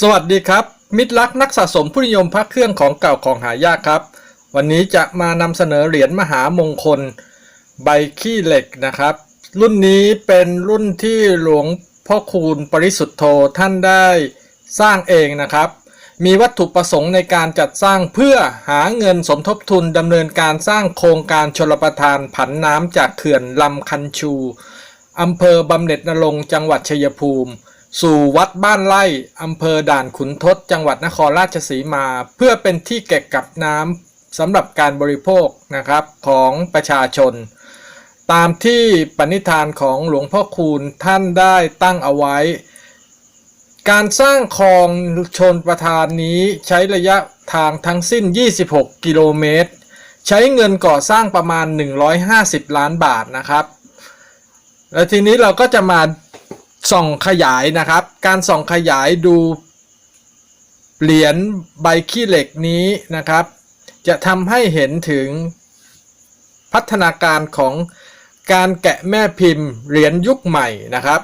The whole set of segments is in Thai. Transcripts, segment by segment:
สวัสดีครับ มิตรรักนักสะสมผู้นิยมพระเครื่องของเก่าของหายากครับ วันนี้จะมานำเสนอเหรียญมหามงคล ใบขี้เหล็กนะครับ รุ่นนี้เป็นรุ่นที่หลวงพ่อคูณปริสุทธโธท่านได้สร้างเองนะครับ มีวัตถุประสงค์ในการจัดสร้างเพื่อหาเงินสมทบทุนดำเนินการสร้างโครงการชลประทานผันน้ำจากเขื่อนลำคันชูอำเภอบำเหน็จนรงจังหวัดชัยภูมิ สู่วัดบ้านไร่อำเภอด่านขุนทด จังหวัดนครราชสีมา เพื่อเป็นที่เก็บกักน้ำสำหรับการบริโภคนะครับของประชาชน ตามที่ปณิธานของหลวงพ่อคูณท่านได้ตั้งเอาไว้ การสร้างคลองชนประทานนี้ใช้ระยะทางทั้งสิ้น 26 กิโลเมตร ใช้เงินก่อสร้างประมาณ 150 ล้านบาทนะครับ แล้วทีนี้เราก็จะมา ส่องขยายนะครับ การส่องขยายดูเหรียญใบขี้เหล็กนี้นะครับ จะทำให้เห็นถึงพัฒนาการของการแกะแม่พิมพ์เหรียญยุคใหม่นะครับ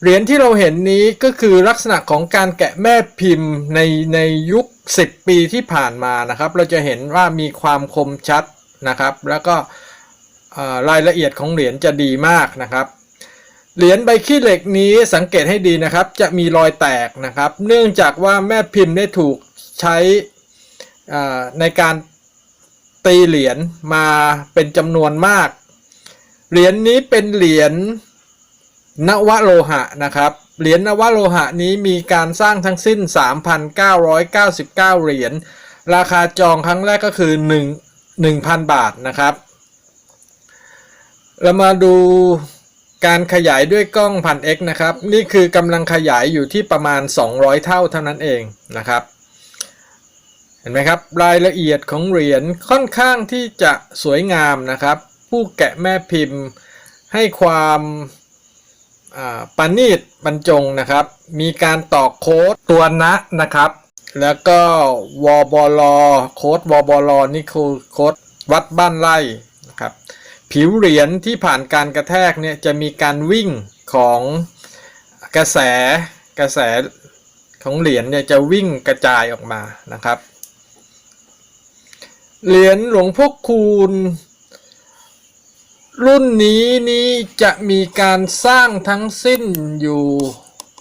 เหรียญที่เราเห็นนี้ก็คือลักษณะของการแกะแม่พิมพ์ในในยุค 10 ปีที่ผ่านมานะครับ เราจะเห็นว่ามีความคมชัดนะครับ แล้วก็รายละเอียดของเหรียญจะดีมากนะครับ เหรียญใบขี้เหล็กนี้สังเกตให้ดีนะครับ จะมีรอยแตกนะครับ เนื่องจากว่าแม่พิมพ์ได้ถูกใช้ในการตีเหรียญมาเป็นจำนวนมาก เหรียญนี้เป็นเหรียญนวโลหะนะครับ เหรียญนวโลหะนี้มีการสร้างทั้งสิ้น 3,999 เหรียญ ราคาจองครั้งแรกก็คือ 1 1,000 บาทนะครับ เรามาดู การขยายด้วยกล้องพัน X นะครับ นี่คือกำลังขยายอยู่ที่ประมาณ 200 เท่าเท่านั้นเองนะครับ เห็นไหมครับ รายละเอียดของเหรียญค่อนข้างที่จะสวยงามนะครับ ผู้แกะแม่พิมพ์ให้ความปานีตบรรจงนะครับ มีการตอกโค้ดตัวนะนะครับ แล้วก็วบลโค้ดวบลนี่คือโค้ดวัดบ้านไร่นะครับ ผิวเหรียญที่ผ่านการกระแทกเนี่ยจะมีการวิ่งของกระแสกระแสของเหรียญเนี่ยจะวิ่งกระจายออกมานะครับ เหรียญหลวงพ่อคูณ รุ่นนี้นี้จะมีการสร้างทั้งสิ้นอยู่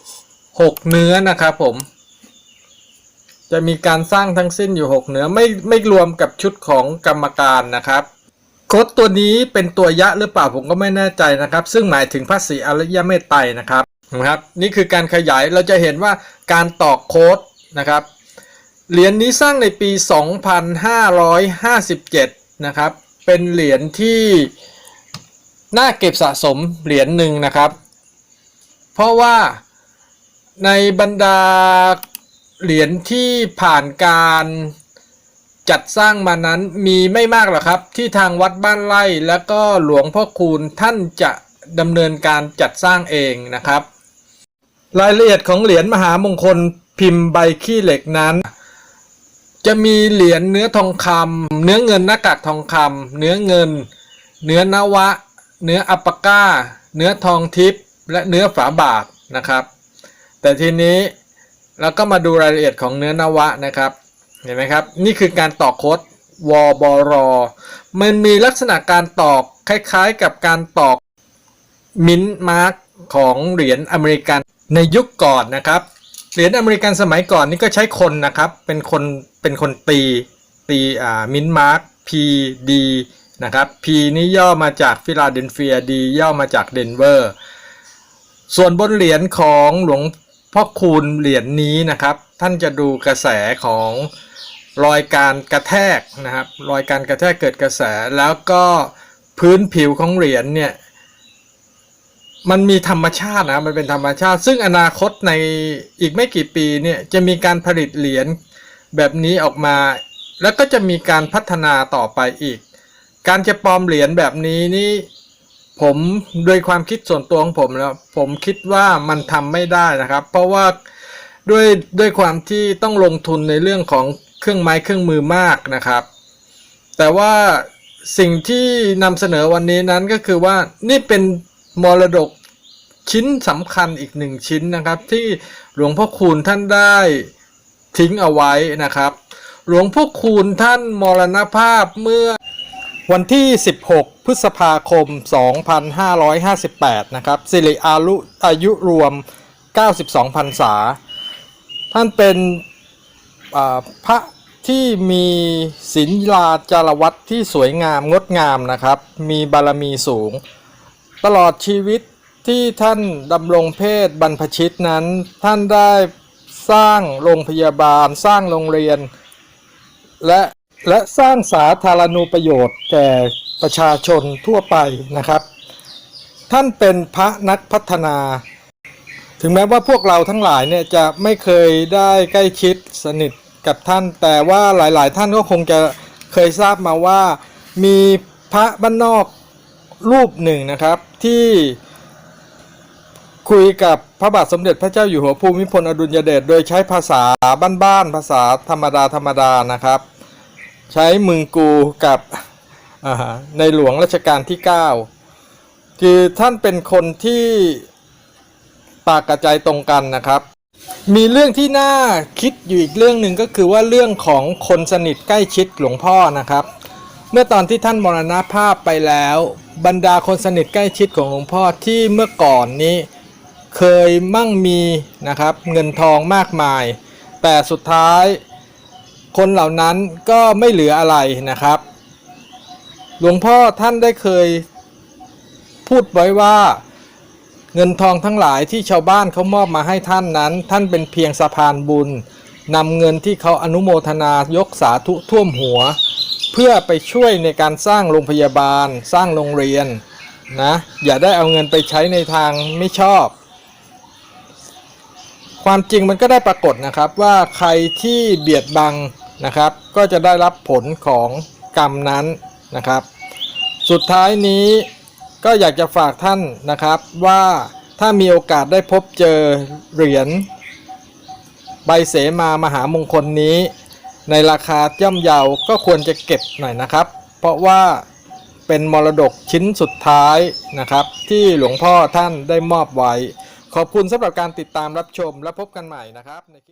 6 เนื้อนะครับผม จะมีการสร้างทั้งสิ้นอยู่ 6 เนื้อไม่ไม่รวมกับชุดของกรรมการนะครับ ค้ดตัวนี้เป็นตัวยะหรือเปล่าผมก็ไม่แน่ใจนะครับ ซึ่งหมายถึงพระศรีอริยเมตไตรนะครับนะครับ นี่คือการขยายเราจะเห็นว่าการตอกโค้ดนะครับ เหรียญนี้สร้างในปี 2557 นะครับ เป็นเหรียญที่น่าเก็บสะสมเหรียญหนึ่งนะครับ เพราะว่าในบรรดาเหรียญที่ผ่านการ จัดสร้างมานั้นมีไม่มากหรอกครับ ที่ทางวัดบ้านไร่แล้วก็หลวงพ่อคูณท่านจะดำเนินการจัดสร้างเองนะครับ รายละเอียดของเหรียญมหามงคลพิมพ์ใบขี้เหล็กนั้น จะมีเหรียญเนื้อทองคำเนื้อเงินหน้ากากทองคำเนื้อเงิน เนื้อนวะ เนื้ออัปปก้า เนื้อทองทิพย์และเนื้อฝาบาทนะครับ แต่ทีนี้เราก็มาดูรายละเอียดของเนื้อนวะนะครับ เห็นไหมครับ นี่คือการตอกโค้ดวบรมันมีลักษณะการตอกคล้ายๆ กับการตอกมินมาร์กของเหรียญอเมริกันในยุคก่อนนะครับ เหรียญอเมริกันสมัยก่อนนี่ก็ใช้คนนะครับ เป็นคนเป็นคนตีตีอ่ามินมาร์ก PD นะครับ P นี่ย่อมาจากฟิลาเดลเฟีย D ย่อมาจากเดนเวอร์ ส่วนบนเหรียญของหลวง พ่อคูณเหรียญนี้นะครับ ท่านจะดูกระแสของรอยการกระแทกนะครับ รอยการกระแทกเกิดกระแสแล้วก็พื้นผิวของเหรียญเนี่ยมันมีธรรมชาตินะ มันเป็นธรรมชาติ ซึ่งอนาคตในอีกไม่กี่ปีเนี่ยจะมีการผลิตเหรียญแบบนี้ออกมา แล้วก็จะมีการพัฒนาต่อไปอีก การจะปลอมเหรียญแบบนี้นี่ ผมโดยความคิดส่วนตัวของผมแล้วผมคิดว่ามันทำไม่ได้นะครับ เพราะว่าด้วยด้วยความที่ต้องลงทุนในเรื่องของเครื่องไม้เครื่องมือมากนะครับ แต่ว่าสิ่งที่นำเสนอวันนี้นั้นก็คือว่านี่เป็นมรดกชิ้นสำคัญอีกหนึ่งชิ้นนะครับ ที่หลวงพ่อคูณท่านได้ทิ้งเอาไว้นะครับ หลวงพ่อคูณท่านมรณภาพเมื่อ วันที่ 16 พฤษภาคม 2558 นะครับสิริอายุอายุรวม 92พรรษา ท่านเป็นพระที่มีศีลาจารวัตที่สวยงามงดงามนะครับ มีบารมีสูง ตลอดชีวิตที่ท่านดำรงเพศบรรพชิตนั้น ท่านได้สร้างโรงพยาบาล สร้างโรงเรียน และ และสร้างสาธารณูประโยชน์แก่ประชาชนทั่วไปนะครับ ท่านเป็นพระนักพัฒนา ถึงแม้ว่าพวกเราทั้งหลายเนี่ยจะไม่เคยได้ใกล้ชิดสนิทกับท่าน แต่ว่าหลายๆ ท่านก็คงจะเคยทราบมาว่า มีพระบ้านนอกรูปหนึ่งนะครับที่คุยกับพระบาทสมเด็จพระเจ้าอยู่หัวภูมิพลอดุลยเดชโดยใช้ภาษาบ้านๆภาษาธรรมดาธรรมดานะครับ ใช้มึงกูกับในหลวงรัชกาลที่ 9 คือท่านเป็นคนที่ปากกระจายตรงกันนะครับ มีเรื่องที่น่าคิดอยู่อีกเรื่องหนึ่งก็คือว่าเรื่องของคนสนิทใกล้ชิดหลวงพ่อนะครับ เมื่อตอนที่ท่านมรณภาพไปแล้ว บรรดาคนสนิทใกล้ชิดของหลวงพ่อที่เมื่อก่อนนี้เคยมั่งมีนะครับเงินทองมากมาย แต่สุดท้าย คนเหล่านั้นก็ไม่เหลืออะไรนะครับ หลวงพ่อท่านได้เคยพูดไว้ว่าเงินทองทั้งหลายที่ชาวบ้านเขามอบมาให้ท่านนั้น ท่านเป็นเพียงสะพานบุญนำเงินที่เขาอนุโมทนายกสาธุท่วมหัว เพื่อไปช่วยในการสร้างโรงพยาบาล สร้างโรงเรียนนะอย่าได้เอาเงินไปใช้ในทางไม่ชอบ ความจริงมันก็ได้ปรากฏนะครับว่าใครที่เบียดบัง นะครับ ก็จะได้รับผลของกรรมนั้นนะครับ สุดท้ายนี้ก็อยากจะฝากท่านนะครับว่าถ้ามีโอกาสได้พบเจอเหรียญใบเสมามหามงคลนี้ ในราคาย่อมเยาก็ควรจะเก็บหน่อยนะครับ เพราะว่าเป็นมรดกชิ้นสุดท้ายนะครับ ที่หลวงพ่อท่านได้มอบไว้ ขอบคุณสำหรับการติดตามรับชมและพบกันใหม่นะครับในคลิป